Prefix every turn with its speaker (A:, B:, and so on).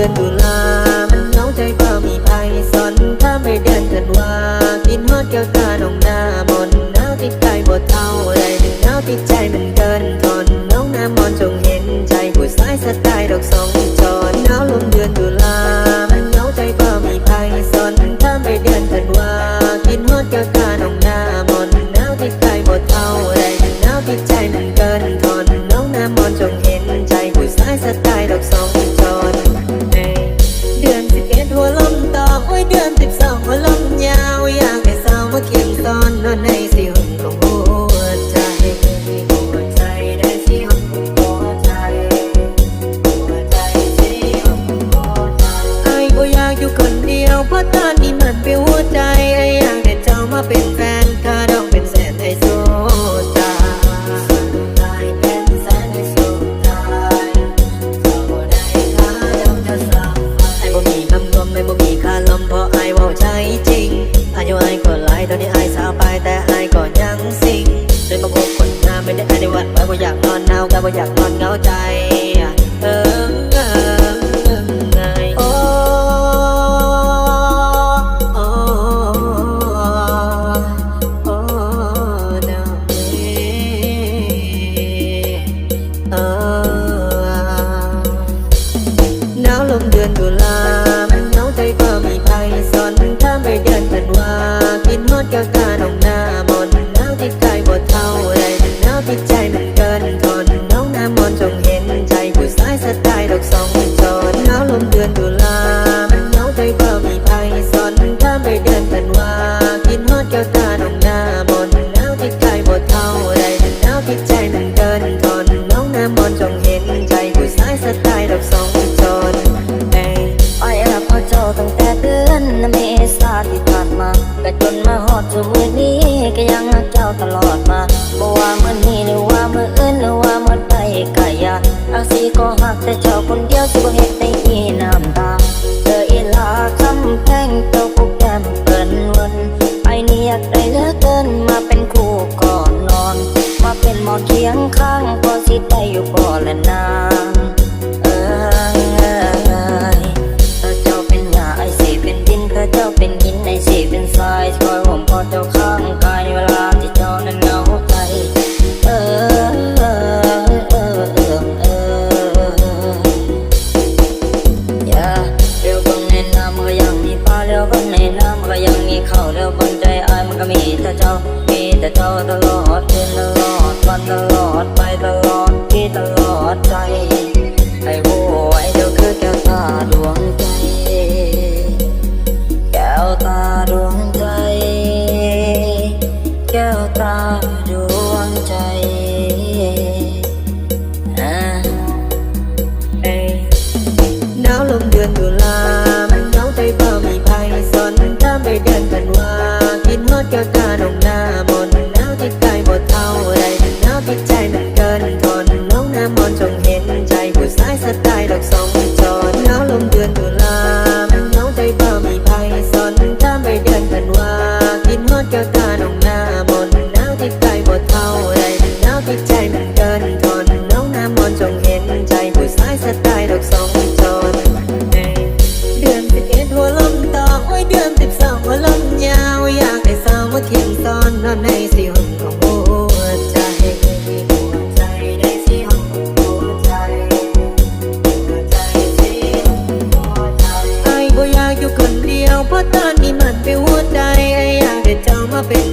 A: ดือนตุลามันน้องใจเปล่ามีไอซอนถ้าไม่เดือนธันวากินฮอดแก้วตาน้องหน้ามนหนาวติดกายบ่เท่าไรหนึ่งหนาวติดใจมัน วันไว้บ่อยากนอนเนาก็บ่อยากนอนเงาใจ เออเออไงโอ้หนาวลมเดือนตุลา็จนเมา แล้
B: วคนใจอายมันก็มีแต่เจ้า มีแต่เจ้าตลอดคืนเล
A: ย พราะตอนนี้มันไปหัวใจอยากได้เจ้ามาเป็น